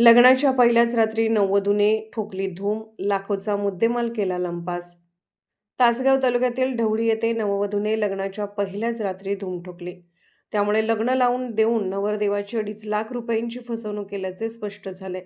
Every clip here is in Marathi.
लग्नाच्या पहिल्याच रात्री नववधूने ठोकली धूम लाखोचा मुद्देमाल केला लंपास. तासगाव तालुक्यातील ढवळी येथे नववधूने लग्नाच्या पहिल्याच रात्री धूम ठोकली. त्यामुळे लग्न लावून देऊन नवरदेवाची अडीच लाख रुपयांची फसवणूक केल्याचे स्पष्ट झाले.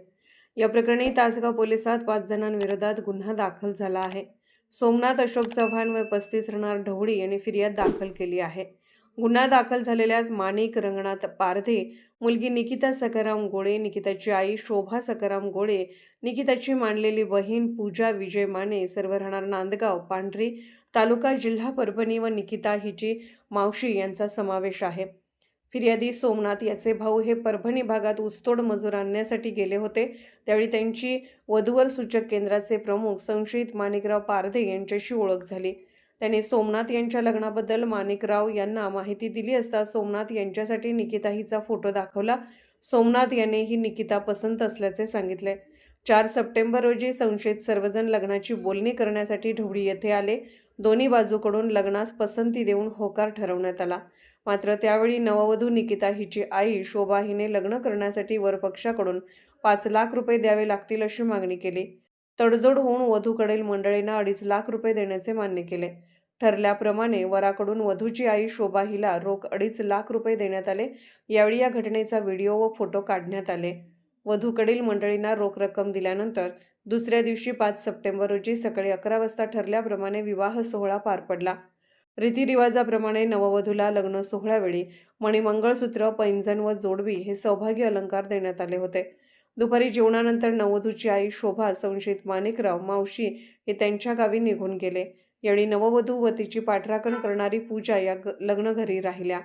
या प्रकरणी तासगाव पोलिसात पाच जणांविरोधात गुन्हा दाखल झाला आहे. सोमनाथ अशोक चव्हाण व पस्तीस राहणार ढवळी यांनी फिर्याद दाखल केली आहे. गुन्हा दाखल झालेल्या माणिक रंगनाथ पारधे मुलगी निकिता सकाराम गोळे निकिताची आई शोभा सकाराम गोळे निकिताची मांडलेली बहीण पूजा विजय माने सर्व राहणार नांदगाव पांढरी तालुका जिल्हा परभणी व निकिता हिची मावशी यांचा समावेश आहे. फिर्यादी सोमनाथ याचे भाऊ हे परभणी भागात ऊसतोड मजूर आणण्यासाठी गेले होते. त्यावेळी त्यांची वधूवर सूचक केंद्राचे प्रमुख संशयित माणिकराव पारधे यांच्याशी ओळख झाली. त्यांनी सोमनाथ यांच्या लग्नाबद्दल माणिकराव यांना माहिती दिली असता सोमनाथ यांच्यासाठी निकिता हिचा फोटो दाखवला. सोमनाथ यांनी ही निकिता पसंत असल्याचे सांगितले. चार सप्टेंबर रोजी संशयित सर्वजण लग्नाची बोलणी करण्यासाठी ढवळी येथे आले. दोन्ही बाजूकडून लग्नास पसंती देऊन होकार ठरवण्यात आला. मात्र त्यावेळी नववधू निकिता हिची आई शोभा हिने लग्न करण्यासाठी वरपक्षाकडून पाच लाख रुपये द्यावे लागतील अशी मागणी केली. तडजोड होऊन वधूकडील मंडळींना अडीच लाख रुपये देण्याचे मान्य केले. ठरल्याप्रमाणे वराकडून वधूची आई शोभा हिला रोख अडीच लाख रुपये देण्यात आले. यावेळी या घटनेचा व्हिडिओ व फोटो काढण्यात आले. वधूकडील मंडळींना रोख रक्कम दिल्यानंतर दुसऱ्या दिवशी पाच सप्टेंबर रोजी सकाळी अकरा वाजता ठरल्याप्रमाणे विवाह सोहळा पार पडला. रीतिरिवाजाप्रमाणे नववधूला लग्न सोहळ्यावेळी मणिमंगळसूत्र पैंजण व जोडवी हे सौभाग्य अलंकार देण्यात आले होते. दुपारी जेवणानंतर नववधूची आई शोभा संशयित माणिकराव मावशी हे त्यांच्या गावी निघून गेले. यावेळी नववधू व तिची पाठराखण करणारी पूजा या ग लग्न घरी राहिल्या.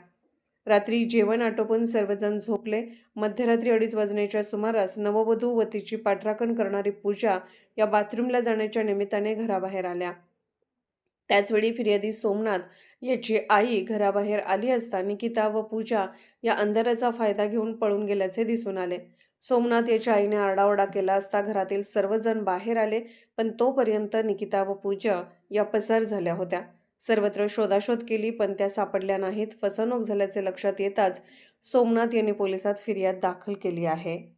रात्री जेवण आटोपून सर्वजण झोपले. मध्यरात्री अडीच वाजण्याच्या सुमारास नववधू व तिची पाठराखण करणारी पूजा या बाथरूमला जाण्याच्या निमित्ताने घराबाहेर आल्या. त्याचवेळी फिर्यादी सोमनाथ याची आई घराबाहेर आली असता निकिता व पूजा या अंधाराचा फायदा घेऊन पळून गेल्याचे दिसून आले. सोमनाथ याच्या आईने आरडाओरडा केला असता घरातील सर्वजण बाहेर आले पण तोपर्यंत निकिता व पूजा या पसार झाल्या होत्या. सर्वत्र शोधाशोध केली पण त्या सापडल्या नाहीत. फसवणूक झाल्याचे लक्षात येताच सोमनाथ यांनी पोलिसात फिर्याद दाखल केली आहे.